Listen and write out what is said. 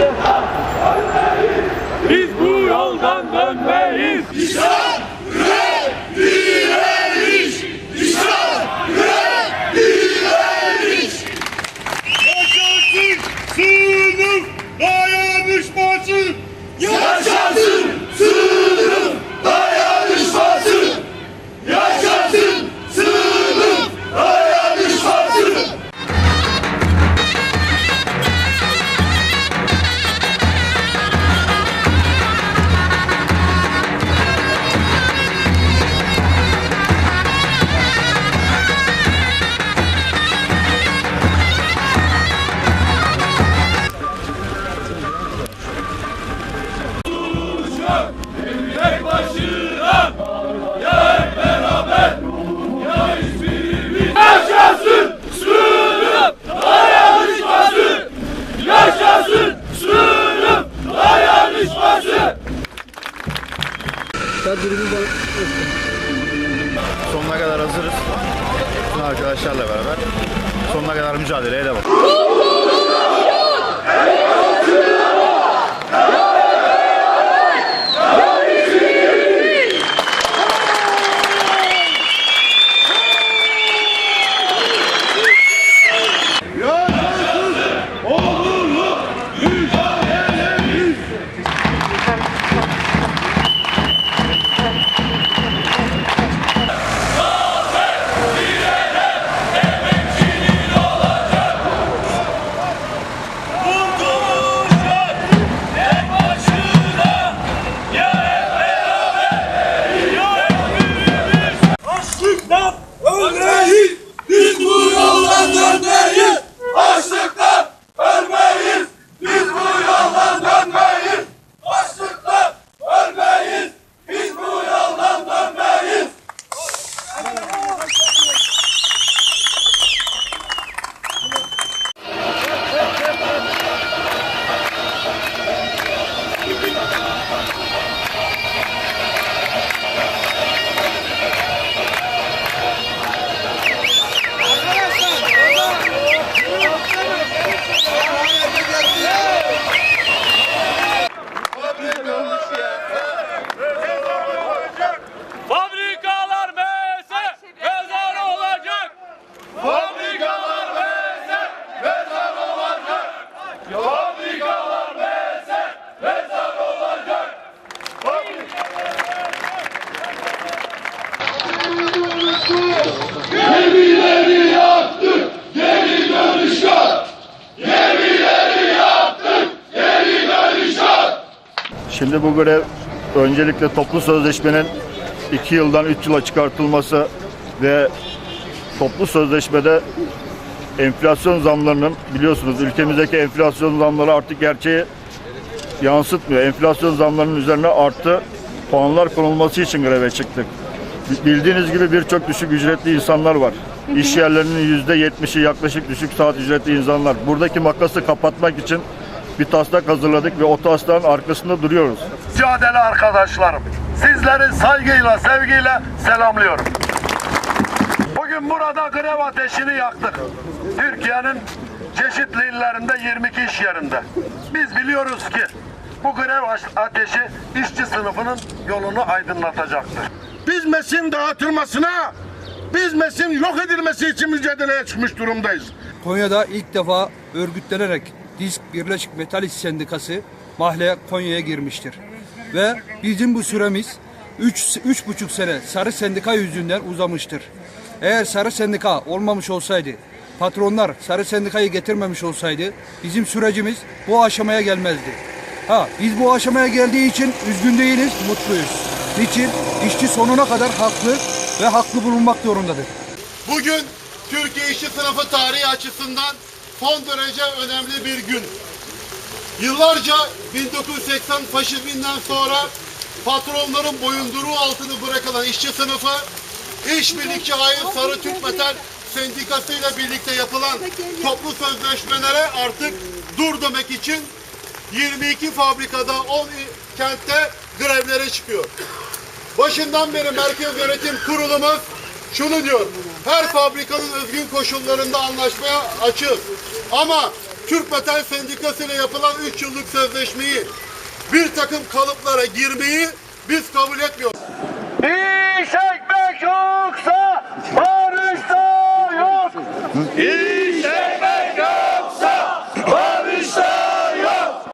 Master. Bütün arkadaşlarla beraber sonuna kadar mücadeleye devam. Gemileri yaktık, geri dönüş yok. Gemileri yaktık, geri dönüş yok. Şimdi bu grev öncelikle toplu sözleşmenin 2 yıldan 3 yıla çıkartılması ve toplu sözleşmede enflasyon zamlarının biliyorsunuz ülkemizdeki enflasyon zamları artık gerçeği yansıtmıyor. Enflasyon zamlarının üzerine artı puanlar konulması için greve çıktık. Bildiğiniz gibi birçok düşük ücretli insanlar var. İş yerlerinin yüzde yetmişi yaklaşık düşük saat ücretli insanlar. Buradaki makası kapatmak için bir taslak hazırladık ve o taslağın arkasında duruyoruz. mücadele arkadaşlarım. Sizleri saygıyla, sevgiyle selamlıyorum. Bugün burada grev ateşini yaktık. Türkiye'nin çeşitli illerinde 22 iş yerinde. Biz biliyoruz ki bu grev ateşi işçi sınıfının yolunu aydınlatacaktır. Biz mesin dağıtılmasına, biz mesin yok edilmesi için mücadeleye çıkmış durumdayız. Konya'da ilk defa örgütlenerek Disk Birleşik Metal İş Sendikası mahalle Konya'ya girmiştir. Ve bizim bu süremiz 3 üç, buçuk sene sarı sendika yüzünden uzamıştır. Eğer sarı sendika olmamış olsaydı, patronlar sarı sendikayı getirmemiş olsaydı bizim sürecimiz bu aşamaya gelmezdi. Ha biz bu aşamaya geldiği için üzgün değiliz, mutluyuz. Niçin? İşçi sonuna kadar haklı ve haklı bulunmak zorundadır. Bugün Türkiye işçi sınıfı tarihi açısından son derece önemli bir gün. Yıllarca 1980 faşizminden sonra patronların boyunduruğu altını bırakılan işçi sınıfı işbirlikçi ait Sarı Türk Metal Sendikası ile birlikte yapılan toplu sözleşmelere artık dur demek için 22 fabrikada 10 kentte grevlere çıkıyor. Başından beri Merkez Yönetim Kurulumuz şunu diyor. Her fabrikanın özgün koşullarında anlaşmaya açığız. Ama Türk Metal Sendikası ile yapılan 3 yıllık sözleşmeyi bir takım kalıplara girmeyi biz kabul etmiyoruz. İş